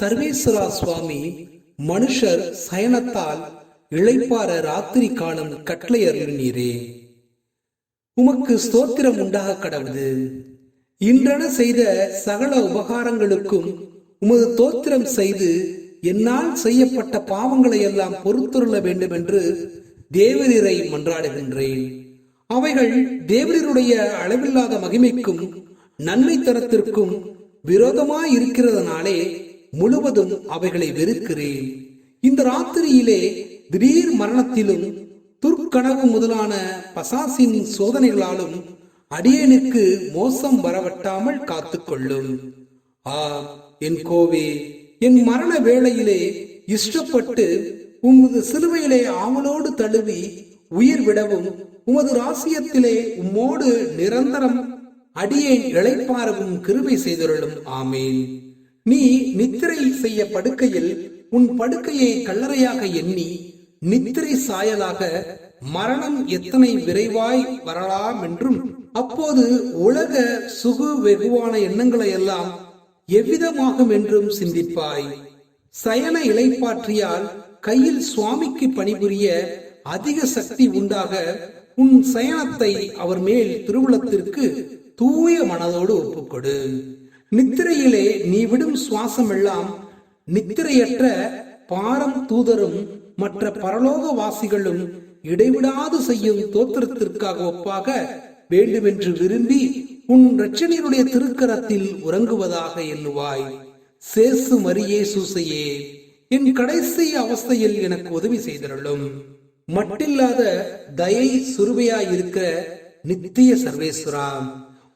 சர்வேஸ்வரா சுவாமி மனுஷர் சயனத்தால் இழைப்பார ராத்திரி காலம் கட்டளை அருளினீரே உமக்கு ஸ்தோத்திரம் உண்டாக கடவுது இன்றென செய்த சகல உபகாரங்களுக்கும் உமது தோத்திரம் செய்து என்னால் செய்யப்பட்ட பாவங்களை எல்லாம் பொறுத்துள்ள வேண்டும் என்று தேவரீரை மன்றாடுகின்றேன். அவைகள் தேவரீருடைய அளவில்லாத மகிமைக்கும் நன்மை தரத்திற்கும் விரோதமாய் இருக்கிறதுனாலே முழுவதும் அவைகளை வெறுக்கிறேன். இந்த ராத்திரியிலே திடீர் மரணத்திலும் துர்க்கனவு முதலான பசாசின் சோதனைகளாலும் அடியேனுக்கு மோசம் வரவட்டாமல் காத்துக்கொள்ளும். ஆ என் கோவே என் மரண வேளையிலே இஷ்டப்பட்டு உமது சிலுவையிலே ஆவலோடு தழுவி உயிர் விடவும் உமது ராசியத்திலே உம்மோடு நிரந்தரம் அடியேன் இழைப்பாரவும் கிருபை செய்தருளும். ஆமேன். நீ நித்திரை செய்ய படுக்கையில் உன் படுக்கையை கல்லறையாக எண்ணி நித்திரை சாயலாக மரணம் எத்தனை விரைவாய் வரலாம் என்றும் அப்போது உலக சுகு வெகுவான எண்ணங்களை எல்லாம் எவ்விதமாகும் என்றும் சிந்திப்பாய். சயன இலைப்பாற்றியால் கையில் சுவாமிக்கு பணிபுரிய அதிக சக்தி உண்டாக உன் சயனத்தை அவர் மேல் திருவுளத்திற்கு தூய மனதோடு ஒப்புக்கொடு. நித்திரையிலே நீ விடும் சுவாசம் எல்லாம் நித்திரையற்ற பாரம் தூதரும் மற்ற பரலோக வாசிகளும் இடைவிடாது செய்யும் தோத்திரத்திற்காக ஒப்பாக வேண்டுமென்று விரும்பி உன் இரட்சணியருடைய திருக்கரத்தில் உறங்குவதாக எண்ணுவாய். சேசு மரியே சூசையே என் கடைசி அவஸ்தையில் எனக்கு உதவி செய்தருளும். மட்டில்லாத தயை சுருவையாய் இருக்கிற நித்திய சர்வேஸ்வரா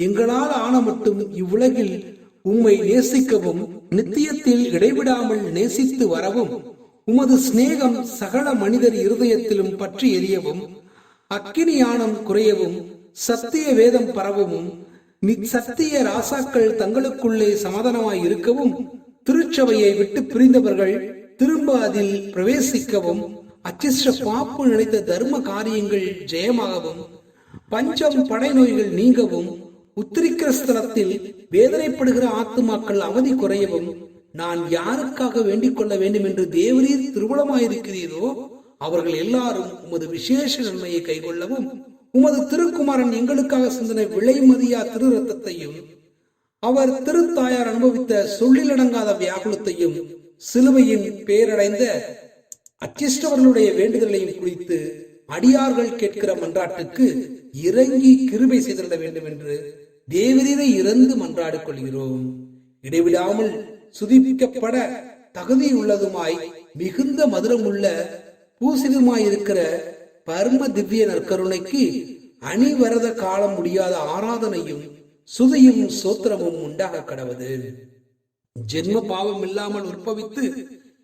எங்களால் ஆன மட்டும் இவ்வுலகில் உம்மை நேசிக்கவும் நித்தியத்தில் இடைவிடாமல் நேசித்து வரவும் உமது சிநேகம் சகல மனிதர் இருதயத்திலும் பற்றி எரியவும் அக்கினி யானம் குறையவும் சத்திய வேதம் பரவவும் சத்திய ராசாக்கள் தங்களுக்குள்ளே சமாதானமாய் இருக்கவும் திருச்சபையை விட்டு பிரிந்தவர்கள் திரும்ப அதில் பிரவேசிக்கவும் அச்சிஷ்ட பாப்பு நினைத்த தர்ம காரியங்கள் ஜெயமாகவும் பஞ்சம் படை நோய்கள் நீங்கவும் உத்திரிக்கிற ஸ்தலத்தில் வேதனைப்படுகிற ஆத்துமாக்கள் அவதி குறையவும் நான் யாருக்காக வேண்டிக் கொள்ள வேண்டும் என்று தேவரீர் திருவுளமாயிருக்கிறீரோ அவர்கள் எல்லாரும் உமது விசேஷ நன்மையை கைகொள்ளவும் உமது திருக்குமாரன் எங்களுக்காக சிந்தனை விலைமதியா திரு ரத்தத்தையும் அவர் திருத்தாயார் அனுபவித்த சொல்லிலடங்காத வியாகுலத்தையும் சிலுவையின் பேரடைந்த அச்சிஷ்டவர்களுடைய வேண்டுதலையும் குறித்து அடியார்கள் கேட்கிற மன்றாட்டுக்கு இறங்கி கிருபை செய்திருந்த வேண்டும் என்று தேவரீரை இறந்து மன்றாடி கொள்கிறோம். இடைவிடாமல் சுதிப்பிக்கப்பட தகுதியுள்ளதுமாய் மிகுந்த மதுரமுள்ள பூசிதமாயிருக்கிற பரம திவ்ய நற்கருணைக்கு அணிவரத காலம் முடியாத ஆராதனையும் சுதியும் சோத்திரமும் உண்டாக கடவுது. ஜென்ம பாவம் இல்லாமல் உற்பவித்து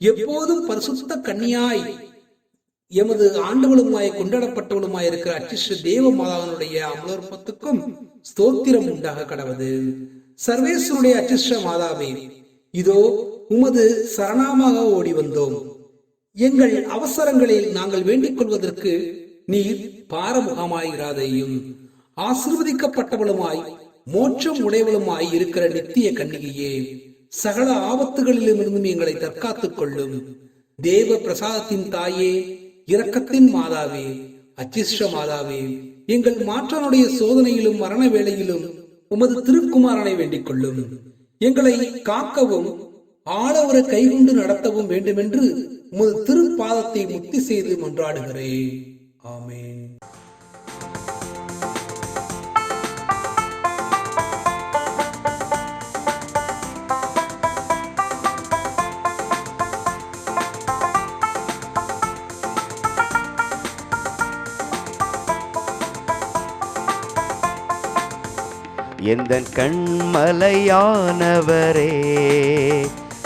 எப்போதும் பரிசுத்த கண்ணியாய் எமது ஆண்டவளுமாய் கொண்டாடப்பட்டவளுமாய் இருக்கிற அச்சிஷ்ட தேவ மாதாவினுடைய அமலர்பத்துக்கும் ஸ்தோத்திரம் உண்டாக கடவுது சர்வேஸ்வருடைய அச்சிஷ்ட மாதாவே இதோ உமது சரணாமாக ஓடி வந்தோம். எங்கள் அவசரங்களில் நாங்கள் வேண்டிக் கொள்வதற்கு நீர் பாரமுகமாயிராதையும். ஆசிர்வதிக்கப்பட்டவளுமாய் மோட்சம் உடையவளுமாய் இருக்கிற நித்திய கண்ணிகையே சகல ஆபத்துகளிலும் இருந்தும் எங்களை தற்காத்துக் கொள்ளும். தேவ பிரசாதத்தின் தாயே இரக்கத்தின் மாதாவே அச்சிஷ்ட மாதாவே எங்கள் மாற்றனுடைய சோதனையிலும் மரண வேளையிலும் உமது திருக்குமாரனை வேண்டிக் கொள்ளும் எங்களை காக்கவும் ஆளவர கைகொண்டு நடத்தவும் வேண்டுமென்று உமது திருப்பாதத்தை முக்தி செய்து மன்றாடுகிறேன். ஆமேன். எந்த கண்மலையானவரே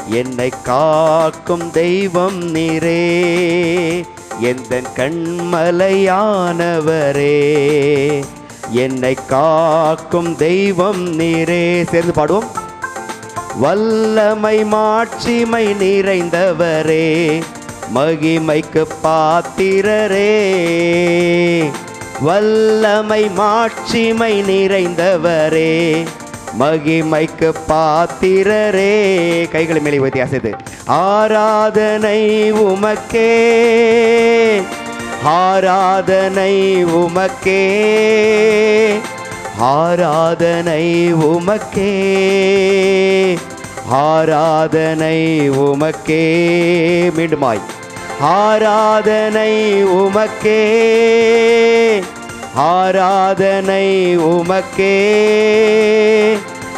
என்னை காக்கும் தெய்வம் நீரே. எந்த கண்மலையானவரே என்னை காக்கும் தெய்வம் நீரே. சேர்ந்து பாடுவோம். வல்லமை மாட்சிமை நிறைந்தவரே மகிமைக்கு பாத்திரரே. வல்லமை மாட்சிமை நிறைந்தவரே மகிமைக்கு பாத்திரரே. கைகளை மேலே ஊற்றி அசைத்து ஆராதனை உமக்கே ஆராதனை உமக்கே ஆராதனை உமக்கே ஆராதனை உமக்கே. மீண்டுமாய் ஆராதனை உமக்கே. ஆராதனை உமக்கே.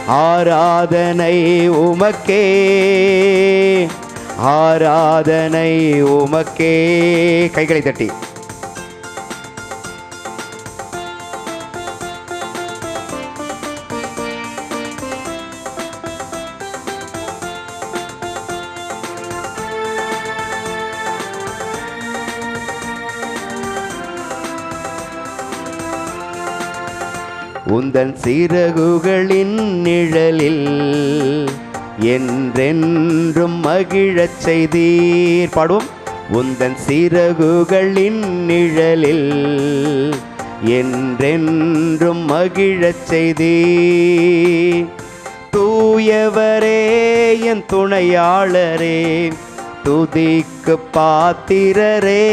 ஆராதனை உமக்கே. ஆராதனை உமக்கே. கைகளை தட்டி. உந்தன் சிறகுகளின் நிழலில் என்றென்றும் மகிழச் செய்தீர். பாடுவோம். உந்தன் சிறகுகளின் நிழலில் என்றென்றும் மகிழச் செய்தீர். தூயவரே என் துணையாளரே துதிக்கு பாத்திரரே.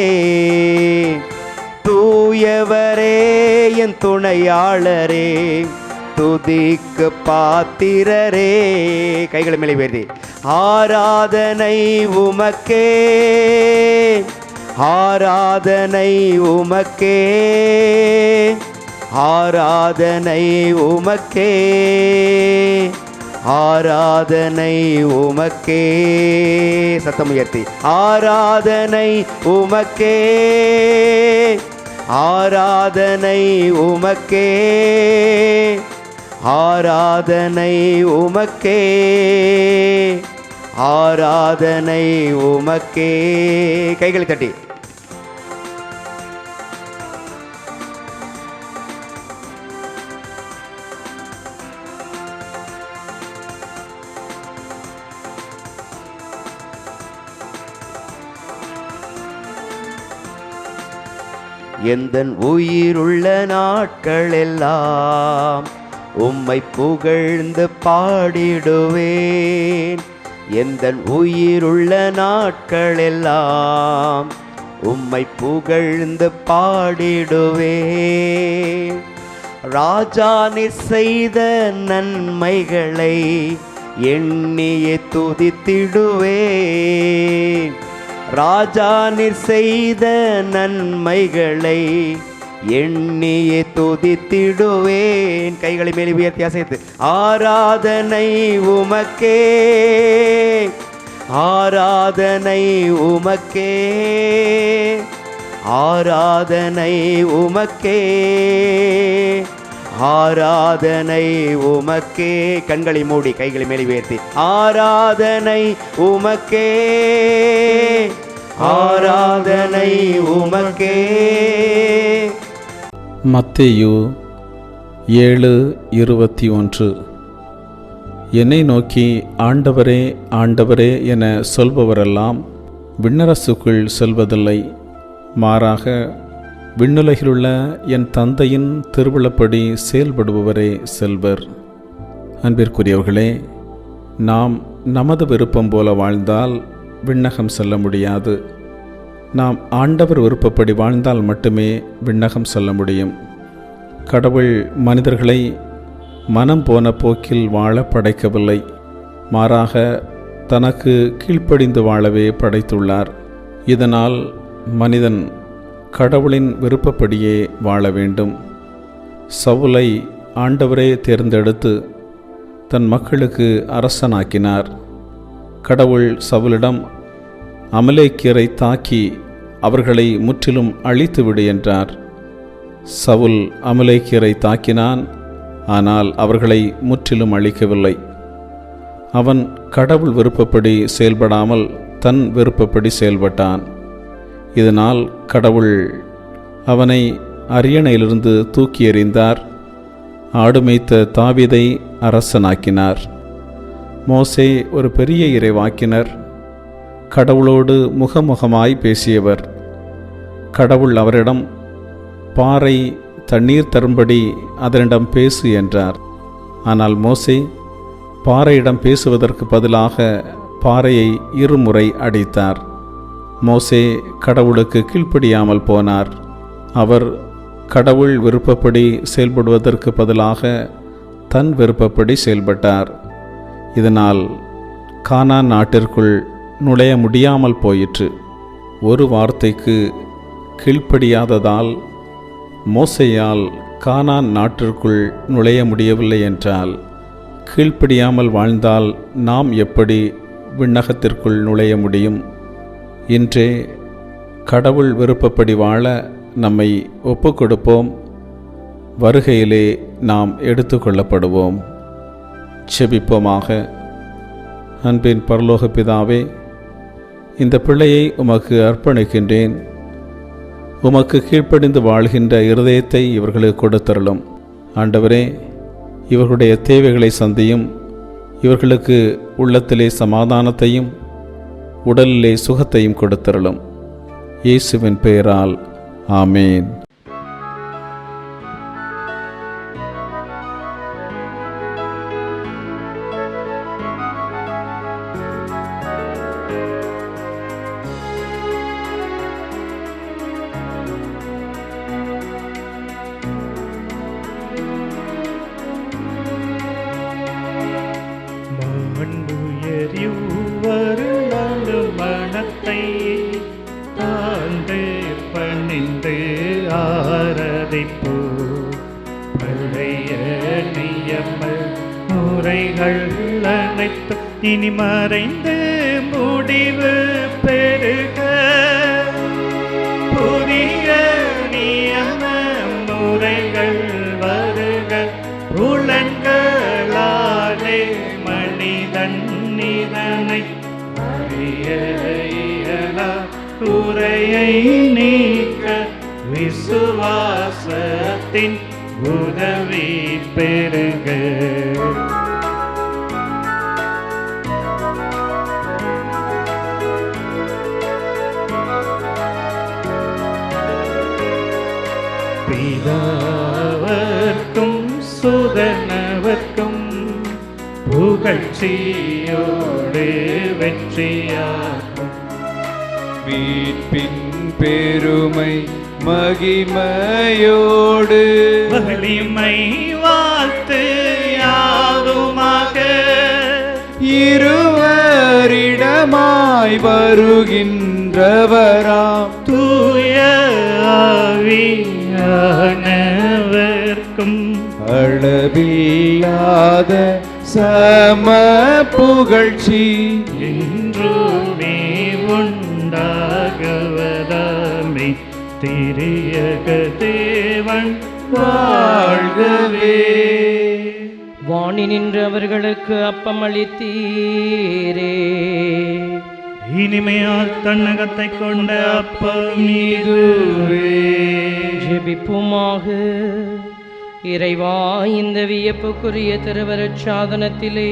தூயவரே என் துணையாளரே துதிக்கு பாத்திரரே. கைகளை மேலே உயர்த்தி. ஆராதனை உமக்கே ஆராதனை உமக்கே ஆராதனை உமக்கே ஆராதனை உமக்கே. சத்தம் உயர்த்தி. ஆராதனை உமக்கே. ஆராதனை உமக்கே. ஆராதனை உமக்கே. ஆராதனை உமக்கே. கைகளை தட்டி. எந்தன் உயிருள்ள நாட்களெல்லாம் உம்மை புகழ்ந்து பாடிடுவேன். எந்த உயிருள்ள நாட்களெல்லாம் உம்மை புகழ்ந்து பாடிடுவேன். ராஜா நீ செய்த நன்மைகளை எண்ணியே துதித்திடுவேன். ராஜா நீர் செய்த நன்மைகளை எண்ணியே துதித்திடுவேன். கைகளை மேலே உயர்த்தி அசைத்து ஆராதனை உமக்கே ஆராதனை உமக்கே ஆராதனை உமக்கே ஆராதனை உமக்கே. கண்களை மூடி கைகளை மேலே உயர்த்தி. ஆராதனை உமக்கே. ஆராதனை உமக்கே. மத்தேயு ஏழு இருபத்தி ஒன்று. என்னை நோக்கி ஆண்டவரே ஆண்டவரே என சொல்பவரெல்லாம் விண்ணரசுக்குள் செல்வதில்லை. மாறாக விண்ணுலகிலுள்ள என் தந்தையின் திருவிழப்படி செயல்படுபவரே செல்வர். அன்பிற்குரியவர்களே நாம் நமது விருப்பம் போல வாழ்ந்தால் விண்ணகம் செல்ல முடியாது. நாம் ஆண்டவர் விருப்பப்படி வாழ்ந்தால் மட்டுமே விண்ணகம் செல்ல முடியும். கடவுள் மனிதர்களை மனம் போன போக்கில் வாழ படைக்கவில்லை. மாறாக தனக்கு கீழ்ப்படிந்து வாழவே படைத்துள்ளார். இதனால் மனிதன் கடவுளின் விருப்பப்படியே வாழ வேண்டும். சவுலை ஆண்டவரே தேர்ந்தெடுத்து தன் மக்களுக்கு அரசனாக்கினார். கடவுள் சவுலிடம் அமலேக்கியரை தாக்கி அவர்களை முற்றிலும் அழித்துவிடு என்றார். சவுல் அமலேக்கியரை தாக்கினான் ஆனால் அவர்களை முற்றிலும் அழிக்கவில்லை. அவன் கடவுள் விருப்பப்படி செயல்படாமல் தன் விருப்பப்படி செயல்பட்டான். இதனால் கடவுள் அவனை அரியணையிலிருந்து தூக்கி எறிந்தார் ஆடு மேய்த்த அரசனாக்கினார். மோசே ஒரு பெரிய இறைவாக்கினர் கடவுளோடு முகமுகமாய் பேசியவர். கடவுள் அவரிடம் பாறை தண்ணீர் தரும்படி அதனிடம் பேசு என்றார். ஆனால் மோசே பாறையிடம் பேசுவதற்கு பதிலாக பாறையை இருமுறை அடித்தார். மோசே கடவுளுக்கு கீழ்ப்படியாமல் போனார். அவர் கடவுள் விருப்பப்படி செயல்படுவதற்கு பதிலாக தன் விருப்பப்படி செயல்பட்டார். இதனால் கானா நாட்டிற்குள் நுழைய முடியாமல் போயிற்று. ஒரு வார்த்தைக்கு கீழ்ப்படியாததால் மோசையால் கானான் நாட்டிற்குள் நுழைய முடியவில்லை என்றால் கீழ்ப்படியாமல் வாழ்ந்தால் நாம் எப்படி விண்ணகத்திற்குள் நுழைய முடியும்? இன்றே கடவுள் விருப்பப்படி வாழ நம்மை ஒப்புக்கொடுப்போம். வருகையிலே நாம் எடுத்துக்கொள்ளப்படுவோம். செபிப்போமாக. அன்பின் பரலோக பிதாவே இந்த பிள்ளையை உமக்கு அர்ப்பணிக்கின்றேன். உமக்கு கீழ்ப்படிந்து வாழ்கின்ற இருதயத்தை இவர்களுக்கு கொடுத்தருளும். ஆண்டவரே இவர்களுடைய தேவைகளை சந்தியும் இவர்களுக்கு உள்ளத்திலே சமாதானத்தையும் உடலிலே சுகத்தையும் கொடுத்தருளும். இயேசுவின் பெயரால் ஆமேன். மனத்தை தாழ்ந்து பணிந்து ஆரதிப்போ பழைய நியம முறைகள் அனைத்து இனி மறைந்து முடிவு பெரு குறையை நீக்க விசுவாசத்தின் உதவி பெருக பிதாவர்க்கும் சுதனவர்க்கும் புகழ்ச்சியோடு வெற்றியா மீட்பின் பெருமை மகிமையோடு. வலிமை வாழ்த்து யாதுமாக இருவரிடமாய் வருகின்றவராம். தூய ஆவியானவர்க்கும். அளவில்லாத சம புகழ்ச்சி. என்றுமே உண்டாகவதாமே திரியக தேவன் வாழ்கவே. வாணி நின்று அவர்களுக்கு அப்பம் அளித்தீரே இனிமையால் தன்னகத்தை கொண்ட அப்பம் இதுவே ஜெபிப்புமாக. இறைவா இந்த வியப்புக்குரிய திருவருட் சாதனத்திலே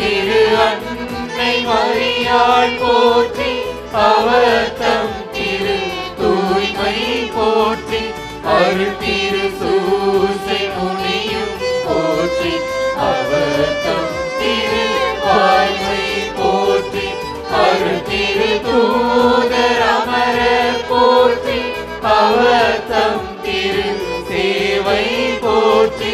திரு அன்னை மரியாள் போற்றி அவர் தம் திரு தூய்மை போற்றி அருள் திரு சூசை முனியும் போற்றி அவர் தம் திரு வாய்மை போற்றி அருள் திரு தூதர் அமர போற்றி அவர் தம் திரு சேவை போற்றி